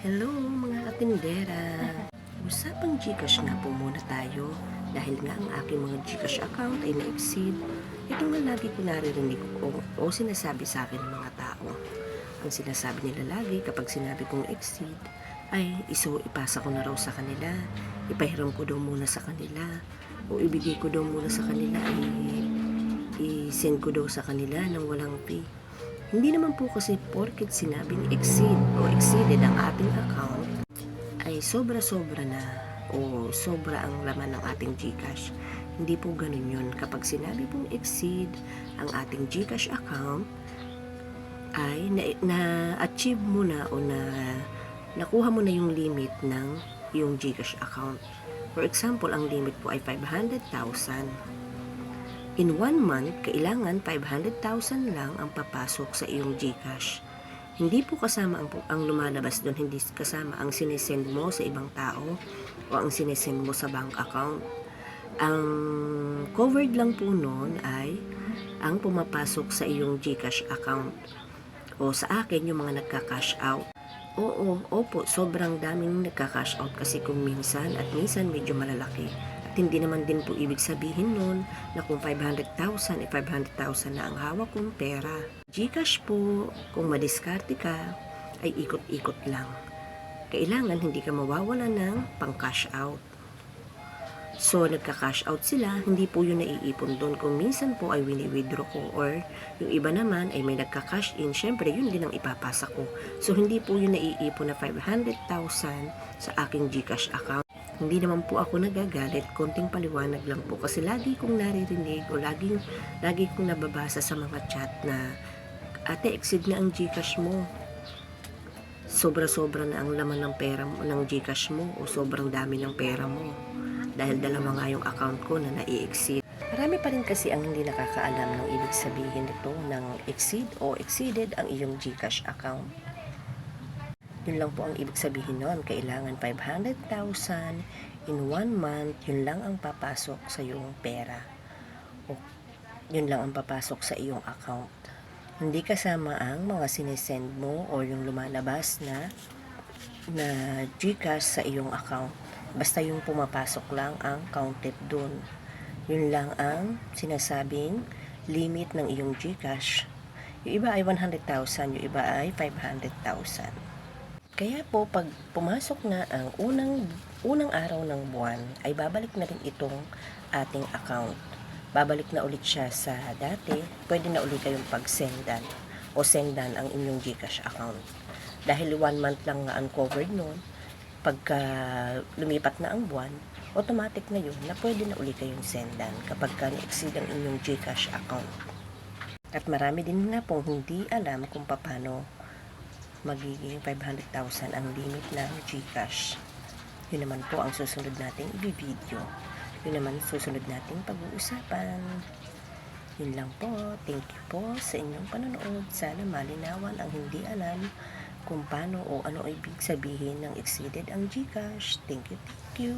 Hello mga katindera! Usapang Gcash nga po muna tayo dahil nga ang aking mga Gcash account ay na-exceed. Ito nga lagi ko naririnig o, o sinasabi sa akin ng mga tao. Ang sinasabi nila lagi kapag sinabi kong exceed ay iso ipasa ko na raw sa kanila, ipahiram ko daw muna sa kanila, o ibigay ko daw muna sa kanila, i- i-send ko daw sa kanila ng walang fee. Hindi naman po kasi porket sinabing exceed o exceeded ang ating account ay sobra-sobra na o sobra ang laman ng ating GCash. Hindi po ganun yun. Kapag sinabi pong exceed ang ating GCash account ay na- na-achieve mo na o na nakuha mo na yung limit ng yung GCash account. For example, ang limit po ay 500,000. In one month, kailangan 500,000 lang ang papasok sa iyong GCash. Hindi po kasama ang, ang lumalabas doon, hindi kasama ang sinesend mo sa ibang tao o ang sinesend mo sa bank account. Ang covered lang po noon ay ang pumapasok sa iyong GCash account o sa akin yung mga nagka-cash out. Oo, opo, sobrang daming nagka-cash out kasi kung minsan at minsan medyo malalaki. At hindi naman din po ibig sabihin nun na kung 500,000, eh 500,000 na ang hawak kong pera. Gcash po, kung madiskarte ka, ay ikot-ikot lang. Kailangan hindi ka mawawala ng pang-cash out. So, nagka-cash out sila, hindi po yun naiipon doon. Kung minsan po ay wini-withdraw ko or yung iba naman ay may nagka-cash in, syempre yun din ang ipapasa ko. So, hindi po yun naiipon na 500,000 sa aking Gcash account. Hindi naman po ako nagagalit, konting paliwanag lang po kasi lagi kong naririnig o laging, lagi kong nababasa sa mga chat na ate, exceed na ang Gcash mo. Sobra-sobra na ang laman ng pera mo, ng Gcash mo o sobrang dami ng pera mo. Dahil dalawa nga yung account ko na nai-exceed. Marami pa rin kasi ang hindi nakakaalam ng ibig sabihin nito ng exceed o exceeded ang iyong Gcash account. Yun lang po ang ibig sabihin nun. Kailangan 500,000 in one month. Yun lang ang papasok sa iyong pera. O yun lang ang papasok sa iyong account. Hindi kasama ang mga sinesend mo o yung lumalabas na na Gcash sa iyong account. Basta yung pumapasok lang ang counted dun. Yun lang ang sinasabing limit ng iyong Gcash. Yung iba ay 100,000, yung iba ay 500,000. Kaya po, pag pumasok na ang unang, unang araw ng buwan, ay babalik na rin itong ating account. Babalik na ulit siya sa dati. Pwede na ulit kayong pag-sendan o sendan ang inyong Gcash account. Dahil one month lang nga uncovered noon, pagka lumipat na ang buwan, automatic na yun na pwede na ulit kayong sendan kapag ka na-exceed ang inyong Gcash account. At marami din na pong hindi alam kung paano magiging 500,000 ang limit ng GCash. Yun naman po ang susunod nating i-video. Yun naman susunod nating pag-uusapan. Yun lang po. Thank you po sa inyong panonood. Sana malinawan ang hindi alam kung paano o ano ibig sabihin ng exceeded ang GCash. Thank you, thank you.